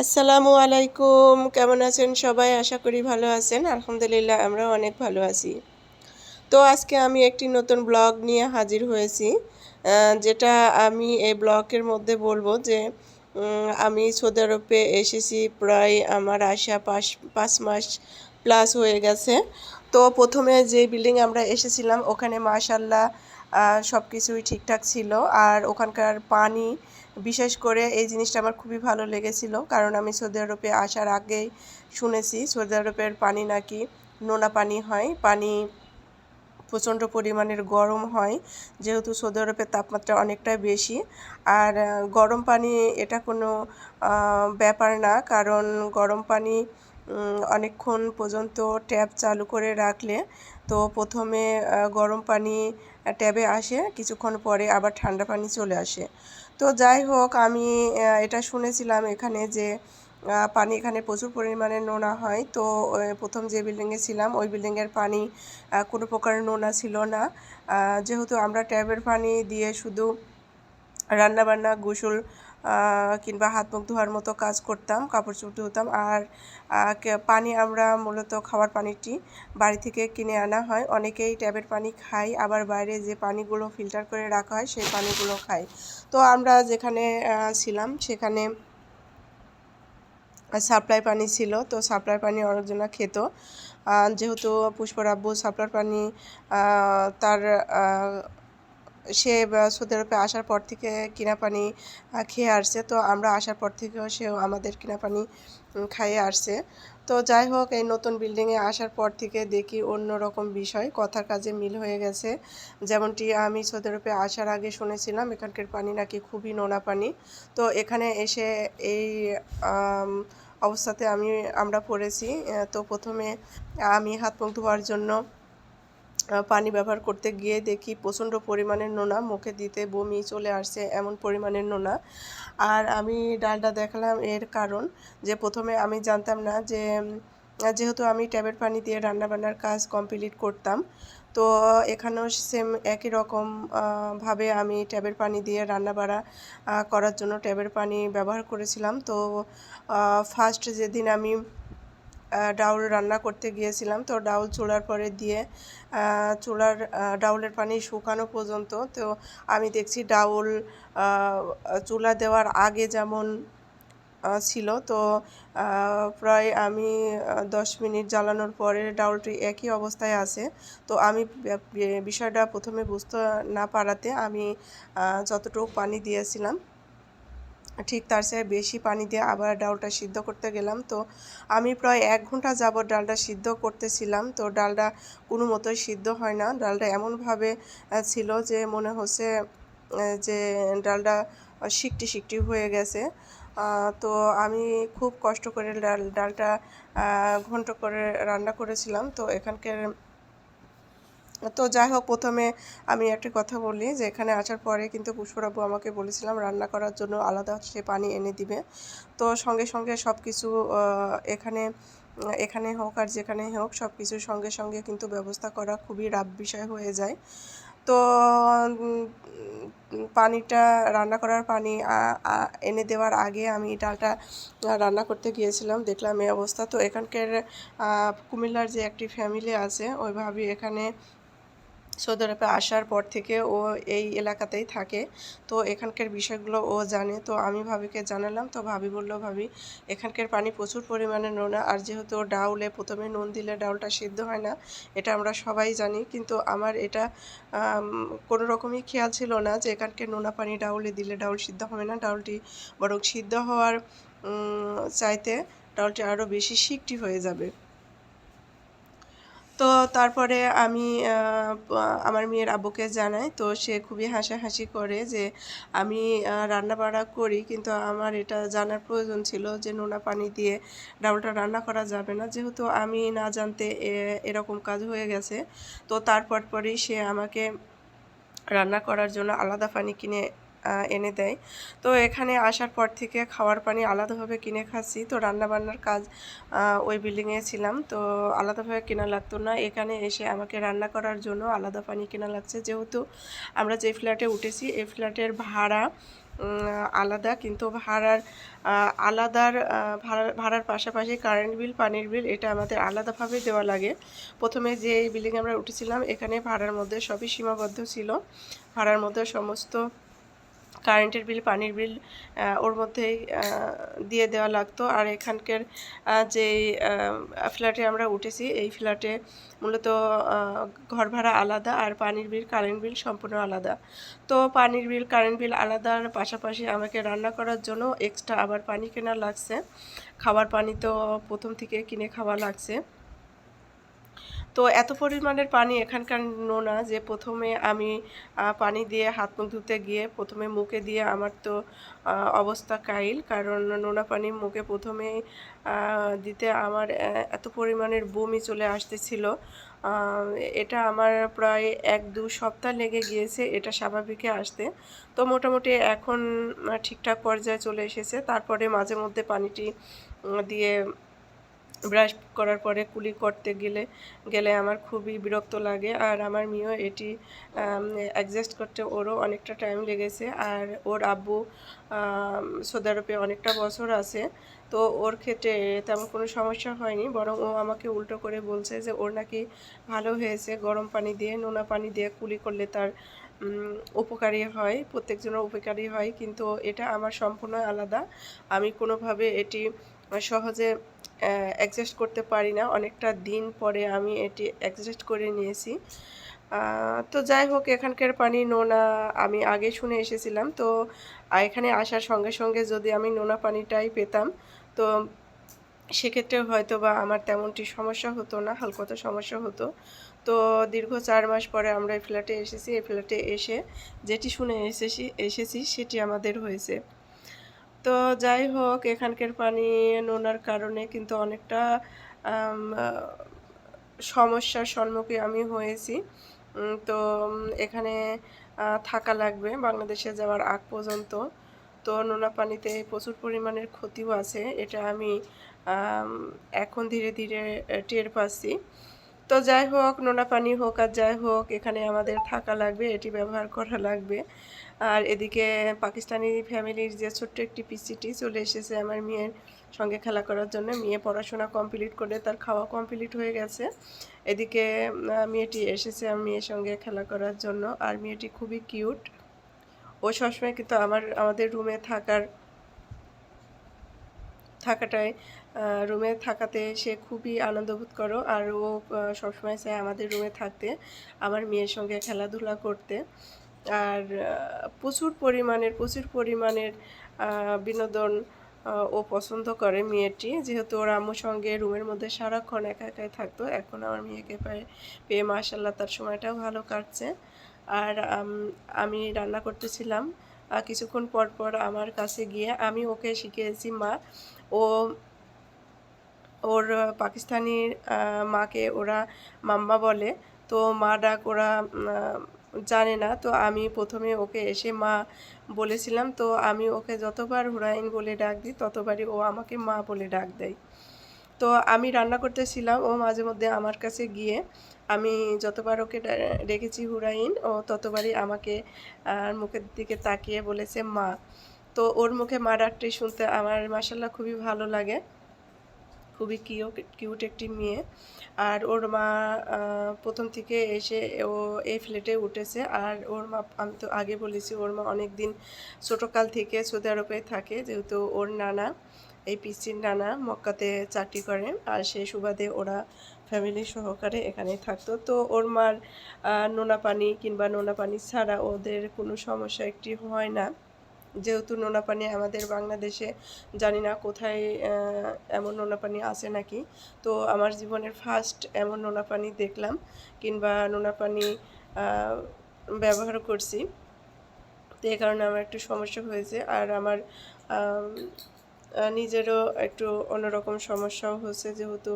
আসসালামু আলাইকুম। কেমন আছেন সবাই? আশা করি ভালো আছেন। আলহামদুলিল্লাহ, আমরাও অনেক ভালো আছি। তো আজকে আমি একটি নতুন ব্লগ নিয়ে হাজির হয়েছি। যেটা আমি এই ব্লগের মধ্যে বলব যে আমি সৌদি আরবে এসেছি প্রায় আমার আসা পাঁচ পাঁচ মাস প্লাস হয়ে গেছে। তো প্রথমে যে বিল্ডিং আমরা এসেছিলাম, ওখানে মাশাল্লাহ সব কিছুই ঠিকঠাক ছিল। আর ওখানকার পানি বিশেষ করে এই জিনিসটা আমার খুবই ভালো লেগেছিল, কারণ আমি সৌদি আরবে আসার আগেই শুনেছি সৌদি আরবের পানি নাকি নোনা পানি হয়, পানি প্রচণ্ড পরিমাণের গরম হয়, যেহেতু সৌদি আরবের তাপমাত্রা অনেকটাই বেশি। আর গরম পানি এটা কোনো ব্যাপার না, কারণ গরম পানি অনেকক্ষণ পর্যন্ত ট্যাপ চালু করে রাখলে তো প্রথমে গরম পানি ট্যাবে আসে, কিছুক্ষণ পরে আবার ঠান্ডা পানি চলে আসে। তো যাই হোক, আমি এটা শুনেছিলাম এখানে যে পানি এখানে প্রচুর পরিমাণে নোনা হয়। তো প্রথম যে বিল্ডিংয়ে ছিলাম, ওই বিল্ডিংয়ের পানি কোনো প্রকার নোনা ছিল না। যেহেতু আমরা ট্যাবের পানি দিয়ে শুধু রান্নাবান্না, গোসল কিংবা হাত মুখ ধোয়ার মতো কাজ করতাম, কাপড় চোপড় ধুতাম। আর পানি আমরা মূলত খাওয়ার পানিটি বাড়ি থেকে কিনে আনা হয়। অনেকেই ট্যাবের পানি খায়, আবার বাইরে যে পানিগুলো ফিল্টার করে রাখা হয়, সেই পানিগুলো খায়। তো আমরা যেখানে ছিলাম, সেখানে সাপ্লাই পানি ছিল। তো সাপ্লাই পানি অনেকজনা খেত। যেহেতু পুষ্পর আব্বু সাপ্লাই পানি তার সে সৌদি আরবে আসার পর থেকে কিনা পানি খেয়ে আসছে। তো আমরা আসার পর থেকেও সেও আমাদের কিনা পানি খাইয়ে আসছে। তো যাই হোক, এই নতুন বিল্ডিংয়ে আসার পর থেকে দেখি অন্য রকম বিষয়, কথার কাজে মিল হয়ে গেছে। যেমনটি আমি সৌদি আরবে আসার আগে শুনেছিলাম, এখানকার পানি নাকি খুবই নোনা পানি। তো এখানে এসে এই অবস্থাতে আমি, আমরা পড়েছি। তো প্রথমে আমি হাত মুখ ধোয়ার জন্য পানি ব্যবহার করতে গিয়ে দেখি প্রচণ্ড পরিমাণের নোনা মুখে দিতে বমি চলে আসছে এমন পরিমাণের নোনা। আর আমি ডালটা দেখালাম এর কারণ যে প্রথমে আমি জানতাম না যে যেহেতু আমি ট্যাবের পানি দিয়ে রান্নাবান্নার কাজ কমপ্লিট করতাম তো এখানেও সেম একই রকম ভাবে আমি ট্যাবের পানি দিয়ে রান্নাবাড়া আহ, করার জন্য ট্যাবের পানি ব্যবহার করেছিলাম। তো ফার্স্ট যেদিন আমি ডাউল রান্না করতে গিয়েছিলাম। তো ডাউল চুলার পরে দিয়ে চুলার ডাউলের পানি শুকানো পর্যন্ত। তো আমি দেখছি ডাউল চুলা দেওয়ার আগে যেমন ছিল, তো প্রায় আমি দশ মিনিট জ্বালানোর পরে ডাউলটি একই অবস্থায় আছে। তো আমি বিষয়টা প্রথমে বুঝতে না পারাতে আমি যতটুকু পানি দিয়েছিলাম ঠিক তার চেয়ে বেশি পানি দিয়ে আবার ডালটা সিদ্ধ করতে গেলাম। তো আমি প্রায় এক ঘণ্টা যাবত ডালটা সিদ্ধ করতেছিলাম। তো ডালটা কোনো মতোই সিদ্ধ হয় না। ডালটা এমনভাবে ছিল যে মনে হচ্ছে যে ডালটা শিকটি শিকটি হয়ে গেছে। তো আমি খুব কষ্ট করে ডাল, ডালটা ঘন্ট করে রান্না করেছিলাম। তো এখানকার তো যাই হোক, প্রথমে আমি একটা কথা বলি যে এখানে আসার পরে কিন্তু পুষ্পরাবু আমাকে বলেছিলাম রান্না করার জন্য আলাদা সে পানি এনে দিবে। তো সঙ্গে সঙ্গে সব কিছু এখানে এখানে হোক আর যেখানে হোক সব কিছুর সঙ্গে সঙ্গে কিন্তু ব্যবস্থা করা খুবই রাব বিষয় হয়ে যায়। তো পানিটা, রান্না করার পানি এনে দেওয়ার আগে আমি ডালটা রান্না করতে গিয়েছিলাম, দেখলাম এই অবস্থা। তো এখানকার কুমিল্লার যে একটি ফ্যামিলি আছে ওইভাবে এখানে সৌদি আরবে আসার পর থেকে ও এই এলাকাতেই থাকে, তো এখানকার বিষয়গুলো ও জানে। তো আমি ভাবিকে জানালাম, তো ভাবি বলল, ভাবি, এখানকার পানি প্রচুর পরিমাণে নোনা, আর যেহেতু ডাউলে প্রথমে নুন দিলে ডাউলটা সিদ্ধ হয় না, এটা আমরা সবাই জানি। কিন্তু আমার এটা কোনো রকমই খেয়াল ছিল না যে এখানকার নোনা পানি ডাউলে দিলে ডাউল সিদ্ধ হবে না। ডাউলটি বরং সিদ্ধ হওয়ার চাইতে ডাউলটি আরও বেশি সিকটি হয়ে যাবে। তো তারপরে আমি আমার মেয়ের আব্বুকে জানাই। তো সে খুবই হাসাহাসি করে যে আমি রান্না বান্না করি, কিন্তু আমার এটা জানার প্রয়োজন ছিল যে নোনা পানি দিয়ে ডাউলটা রান্না করা যাবে না। যেহেতু আমি না জানতে এরকম কাজ হয়ে গেছে, তো তারপর পরেই সে আমাকে রান্না করার জন্য আলাদা পানি কিনে এনে দেয়। তো এখানে আসার পর থেকে খাওয়ার পানি আলাদাভাবে কিনে খাচ্ছি। তো রান্না বান্নার কাজ ওই বিল্ডিংয়ে ছিলাম। তো আলাদাভাবে কেনা লাগতো না। এখানে এসে আমাকে রান্না করার জন্য আলাদা পানি কেনা লাগছে। যেহেতু আমরা যে ফ্ল্যাটে উঠেছি এই ফ্ল্যাটের ভাড়া আলাদা। কিন্তু ভাড়ার আলাদার ভাড়া, ভাড়ার ভাড়ার পাশাপাশি কারেন্ট বিল পানির বিল এটা আমাদের আলাদাভাবে দেওয়া লাগে। প্রথমে যে বিল্ডিং আমরা উঠেছিলাম, এখানে ভাড়ার মধ্যে সবই সীমাবদ্ধ ছিল। ভাড়ার মধ্যে সমস্ত কারেন্টের বিল, পানির বিল ওর মধ্যেই দিয়ে দেওয়া লাগতো। আর এখানকার যে ফ্ল্যাটে আমরা উঠেছি, এই ফ্ল্যাটে মূলত ঘর ভাড়া আলাদা আর পানির বিল, কারেন্ট বিল সম্পূর্ণ আলাদা। তো পানির বিল, কারেন্ট বিল আলাদার পাশাপাশি আমাকে রান্না করার জন্য এক্সট্রা আবার পানি কেনা লাগছে। খাবার পানি তো প্রথম থেকে কিনে খাওয়া লাগছে। তো এত পরিমাণের পানি এখানকার নোনা যে প্রথমে আমি পানি দিয়ে হাত মুখ ধুতে গিয়ে প্রথমে মুখে দিয়ে আমার তো অবস্থা কাইল। কারণ নোনা পানি মুখে প্রথমে দিতে আমার এত পরিমাণের বমি চলে আসতেছিল। এটা আমার প্রায় এক দু সপ্তাহ লেগে গিয়েছে এটা স্বাভাবিকে আসতে। তো মোটামুটি এখন ঠিকঠাক পর্যায়ে চলে এসেছে। তারপরে মাঝে মধ্যে পানিটি দিয়ে ব্রাশ করার পরে কুলি করতে গেলে গেলে আমার খুবই বিরক্ত লাগে। আর আমার মেয়েও এটি অ্যাডজাস্ট করতে ওরও অনেকটা টাইম লেগেছে। আর ওর আব্বু সৌদি আরবে অনেকটা বছর আছে। তো ওর ক্ষেত্রে তেমন কোনো সমস্যা হয়নি, বরং ও আমাকে উল্টো করে বলছে যে ওর নাকি ভালো হয়েছে, গরম পানি দিয়ে, নোনা পানি দিয়ে কুলি করলে তার উপকারী হয়, প্রত্যেকজনের উপকারী হয়। কিন্তু এটা আমার সম্পূর্ণ আলাদা। আমি কোনোভাবে এটি সহজে অ্যাডজাস্ট করতে পারি না। অনেকটা দিন পরে আমি এটি অ্যাডজাস্ট করে নিয়েছি। তো যাই হোক, এখানকার পানি নোনা আমি আগে শুনে এসেছিলাম। তো এখানে আসার সঙ্গে সঙ্গে যদি আমি নোনা পানিটাই পেতাম, তো সেক্ষেত্রে হয়তো বা আমার তেমনটি সমস্যা হতো না, হালকত সমস্যা হতো। তো দীর্ঘ চার মাস পরে আমরা এই ফ্ল্যাটে এসেছি। এই ফ্ল্যাটে এসে যেটি শুনে এসেছি এসেছি, সেটি আমাদের হয়েছে। তো যাই হোক, এখানকার পানি নোনার কারণে কিন্তু অনেকটা সমস্যার সম্মুখীন আমি হয়েছি। তো এখানে থাকা লাগবে বাংলাদেশে যাওয়ার আগ পর্যন্ত। তো নোনা পানিতে প্রচুর পরিমাণের ক্ষতিও আছে, এটা আমি এখন ধীরে ধীরে টের পাচ্ছি। তো যাই হোক, নোনা পানি হোক আর যাই হোক, এখানে আমাদের থাকা লাগবে, এটি ব্যবহার করা লাগবে। আর এদিকে পাকিস্তানি ফ্যামিলির যে ছোট্ট একটি পিসিটি চলে এসেছে আমার মেয়ের সঙ্গে খেলা করার জন্য। মেয়ে পড়াশোনা কমপ্লিট করে তার খাওয়া কমপ্লিট হয়ে গেছে। এদিকে মেয়েটি এসেছে আমার মেয়ের সঙ্গে খেলা করার জন্য। আর মেয়েটি খুবই কিউট ও সবসময় কিন্তু আমার, আমাদের রুমে থাকার থাকাটায় রুমে থাকাতে সে খুবই আনন্দ বোধ করো। আর ও সবসময় চায় আমাদের রুমে থাকতে, আমার মেয়ের সঙ্গে খেলাধুলা করতে। আর প্রচুর পরিমাণের প্রচুর পরিমাণের বিনোদন ও পছন্দ করে মেয়েটি। যেহেতু ওর আম্মুর সঙ্গে রুমের মধ্যে সারাক্ষণ একা একাই থাকতো এখন আমার মেয়েকে পায়ে পেয়ে মাশাল্লাহ তার সময়টাও ভালো কাটছে। আর আমি রান্না করতেছিলাম কিছুক্ষণ পর পর আমার কাছে গিয়ে আমি ওকে শিখিয়েছি মা ও ওর আহ, পাকিস্তানির মাকে ওরা মাম্মা বলে তো মা ডাক ওরা জানে না। তো আমি প্রথমে ওকে এসে মা বলেছিলাম, তো আমি ওকে যতবার হুরাইন বলে ডাক দিই, ততবারই ও আমাকে মা বলে ডাক দেয়। তো আমি রান্না করতেছিলাম, ও মাঝে মধ্যে আমার কাছে গিয়ে, আমি যতবার ওকে ডেকেছি হুরাইন ও ততবারই আমাকে মুখের দিকে তাকিয়ে বলেছে মা। তো ওর মুখে মা ডাকটি শুনতে আমার মাসাল্লাহ খুবই ভালো লাগে। খুবই কিউ কিউট একটি মেয়ে। আর ওর মা প্রথম থেকে এসে ও এই ফ্ল্যাটে উঠেছে। আর ওর মা, আমি তো আগে বলেছি, ওর মা অনেক দিন ছোটোকাল থেকে সৌদি আরবে থাকে, যেহেতু ওর নানা, এই পিসির নানা মক্কাতে চাকরি করে। আর সেই সুবাদে ওরা ফ্যামিলি সহকারে এখানে থাকতো। তো ওর মার নোনা পানি কিংবা নোনা পানি ছাড়া ওদের কোনো সমস্যা একটি হয় না। যেহেতু নোনা পানি আমাদের বাংলাদেশে জানি না কোথায় এমন নোনা পানি আছে নাকি। তো আমার জীবনের ফার্স্ট এমন নোনা পানি দেখলাম কিংবা নোনা পানি ব্যবহার করছি। তো এই কারণে আমার একটু সমস্যা হয়েছে আর আমার নিজেরও একটু অন্যরকম সমস্যাও হচ্ছে যেহেতু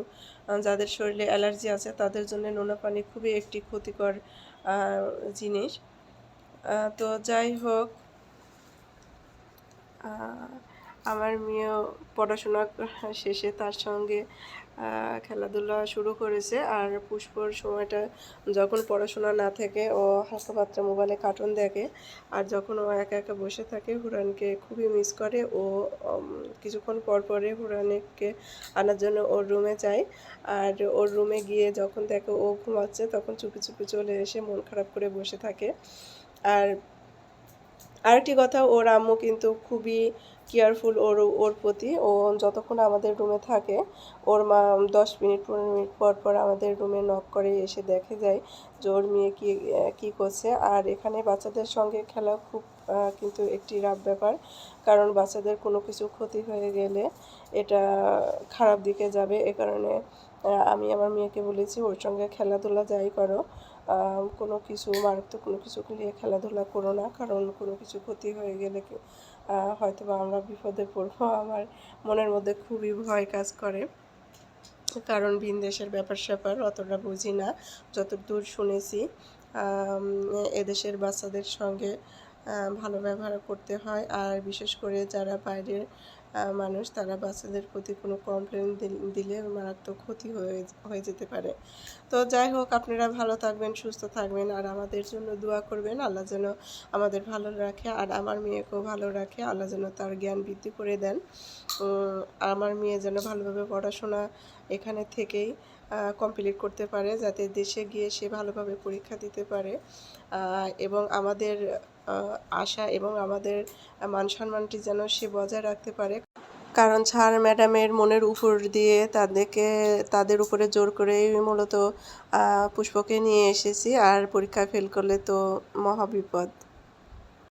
যাদের শরীরে অ্যালার্জি আছে তাদের জন্য নোনা পানি খুবই একটি ক্ষতিকর জিনিস। তো যাই হোক আমার মেয়েও পড়াশোনা শেষে তার সঙ্গে খেলাধুলা শুরু করেছে। আর পুষ্পর সময়টা যখন পড়াশোনা না থাকে, ও হালকা পাত্রা মোবাইলে কার্টুন দেখে। আর যখন ও একা একা বসে থাকে, হুরানকে খুবই মিস করে। ও কিছুক্ষণ পর পরে হুরানকে আনার জন্য ওর রুমে যায়। আর ওর রুমে গিয়ে যখন দেখে ও ঘুমাচ্ছে, তখন চুপি চুপি চলে এসে মন খারাপ করে বসে থাকে। আর আরেকটি কথা, ওর আম্মু কিন্তু খুবই কেয়ারফুল ওর ওর প্রতি। ও যতক্ষণ আমাদের রুমে থাকে, ওর মা দশ মিনিট, পনেরো মিনিট পর পর আমাদের রুমে নক করে এসে দেখে যায় যে ওর মেয়ে কী কী করছে। আর এখানে বাচ্চাদের সঙ্গে খেলা খুব কিন্তু একটি রাফ ব্যাপার, কারণ বাচ্চাদের কোনো কিছু ক্ষতি হয়ে গেলে এটা খারাপ দিকে যাবে। এ কারণে আমি আমার মেয়েকে বলেছি, ওর সঙ্গে খেলাধুলা যাই করো। কোনো কিছু মারাত্মক কোনো কিছু নিয়ে খেলাধুলা করো না, কারণ কোনো কিছু ক্ষতি হয়ে গেলে হয়তো বা আমরা বিপদে পড়ব। আমার মনের মধ্যে খুবই ভয় কাজ করে। কারণ ভিন দেশের ব্যাপার স্যাপার অতটা বুঝি না। যতদূর শুনেছি এদেশের বাচ্চাদের সঙ্গে ভালো ব্যবহার করতে হয়। আর বিশেষ করে যারা বাইরের মানুষ তারা বাচ্চাদের প্রতি কোনো কমপ্লেন দিলে মারাত্মক ক্ষতি হয়ে হয়ে যেতে পারে। তো যাই হোক, আপনারা ভালো থাকবেন, সুস্থ থাকবেন, আর আমাদের জন্য দোয়া করবেন। আল্লাহ যেন আমাদের ভালো রাখে, আর আমার মেয়েকেও ভালো রাখে। আল্লাহ যেন তার জ্ঞান বৃদ্ধি করে দেন। আমার মেয়ে যেন ভালোভাবে পড়াশোনা এখানে থেকেই কমপ্লিট করতে পারে যাতে দেশে গিয়ে সে ভালোভাবে পরীক্ষা দিতে পারে। এবং আমাদের আশা এবং আমাদের মান সম্মানটি যেন সে বজায় রাখতে পারে। কারণ স্যার, ম্যাডামের মনের উপর দিয়ে তাদেরকে, তাদের উপরে জোর করেই মূলত পুষ্পকে নিয়ে এসেছি। আর পরীক্ষা ফেল করলে তো মহাবিপদ।